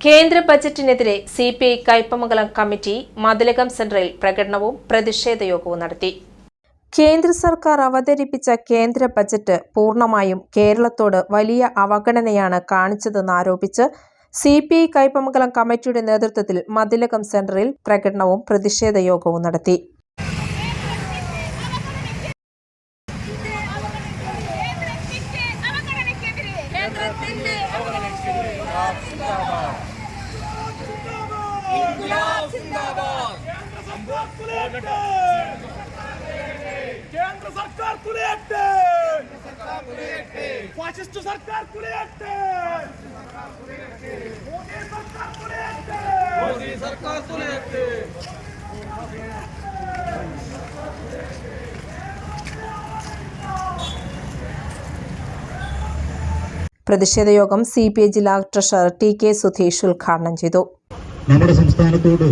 കേന്ദ്ര ബജറ്റിനെതിരെ C P I Kaipamangalam committee Mathilakam സെന്ററിൽ പ്രകടനവും പ്രതിഷേധ യോഗവും നടത്തി. കേന്ദ്ര സർക്കാർ അവതരിപ്പിച്ച കേന്ദ്ര ബജറ്റ് പൂർണമായും കേരളത്തോട് വലിയ അവഗണനയാണ് കാണിച്ചതെന്ന് ആരോപിച്ച് സി പി ഐ കയ്പമംഗലം കമ്മിറ്റിയുടെ നേതൃത്വത്തിൽ മതിലകം സെന്ററിൽ പ്രകടനവും പ്രതിഷേധ യോഗവും നടത്തി. കേന്ദ്ര സർക്കാർ തുലയട്ടെ. ഫാസിസ്റ്റ് സർക്കാർ തുലയട്ടെ മോദി സർക്കാർ തുലയട്ടെ മോദി സർക്കാർ തുലയട്ടെ പ്രതിഷേധ യോഗം സി പി ഐ ജില്ലാ ട്രഷറർ ടി കെ സുധീഷ് ഉദ്ഘാടനം ചെയ്തു. നമ്മുടെ സംസ്ഥാനത്തോട്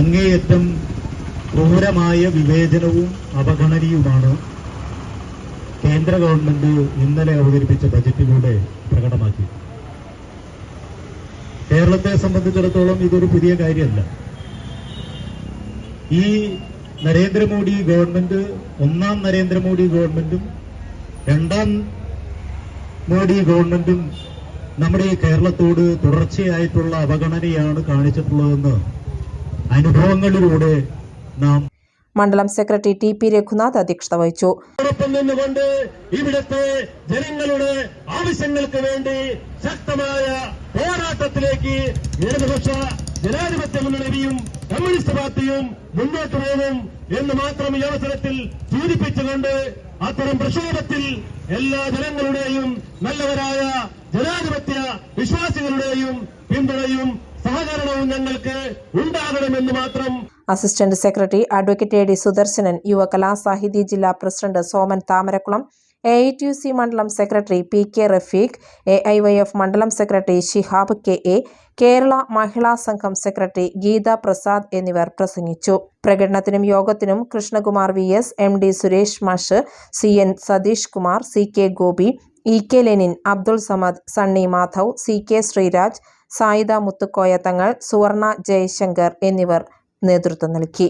അങ്ങേയറ്റം ക്രൂരമായ വിവേചനവും അവഗണനയുമാണ് കേന്ദ്ര ഗവൺമെന്റ് ഇന്നലെ അവതരിപ്പിച്ച ബജറ്റിലൂടെ പ്രകടമാക്കി കേരളത്തെ സംബന്ധിച്ചിടത്തോളം ഇതൊരു പുതിയ കാര്യമല്ല. ഈ നരേന്ദ്രമോദി ഗവൺമെന്റ് ഒന്നാം നരേന്ദ്രമോദി ഗവൺമെന്റും രണ്ടാം മോദി ഗവൺമെന്റും നമ്മുടെ ഈ കേരളത്തോട് തുടർച്ചയായിട്ടുള്ള അവഗണനയാണ് കാണിച്ചിട്ടുള്ളതെന്ന് അനുഭവങ്ങളിലൂടെ നാം മണ്ഡലം സെക്രട്ടറി ടി പി രഘുനാഥ് അധ്യക്ഷത വഹിച്ചു. നിന്നുകൊണ്ട് ഇവിടുത്തെ ജനങ്ങളുടെ ആവശ്യങ്ങൾക്ക് വേണ്ടി ശക്തമായ പോരാട്ടത്തിലേക്ക് ഇടതുപക്ഷ ജനാധിപത്യ മുന്നണിയും കമ്മ്യൂണിസ്റ്റ് പാർട്ടിയും മുന്നോട്ട് പോകും എന്ന് മാത്രം ഈ അവസരത്തിൽ സൂചിപ്പിച്ചുകൊണ്ട് അത്തരം പ്രക്ഷോഭത്തിൽ എല്ലാ ജനങ്ങളുടെയും നല്ലവരായ ജനാധിപത്യ വിശ്വാസികളുടെയും പിന്തുണയും സഹകരണവും ഞങ്ങൾക്ക് ഉണ്ടാകണമെന്ന് മാത്രം assistant secretary advocate A D Sudarsanan Yuva Kalasahithi ജില്ലാ president Soman Thamarakulam A I T U C മണ്ഡലം secretary P K Rafeeq A I Y F മണ്ഡലം secretary Shihab K A Kerala Mahila Sangham secretary Geetha Prasad എന്നിവർ പ്രസംഗിച്ചു. പ്രകടനത്തിനും യോഗത്തിനും Krishnakumar V S M D Suresh മാഷ് C N Satheesh Kumar C K Gopi E K Lenin Abdul Samad Sunny Madhav C K Sreeraj Sayida Muthukoya Thangal Suvarna Jayashankar എന്നിവർ നേതൃത്വം നൽകി.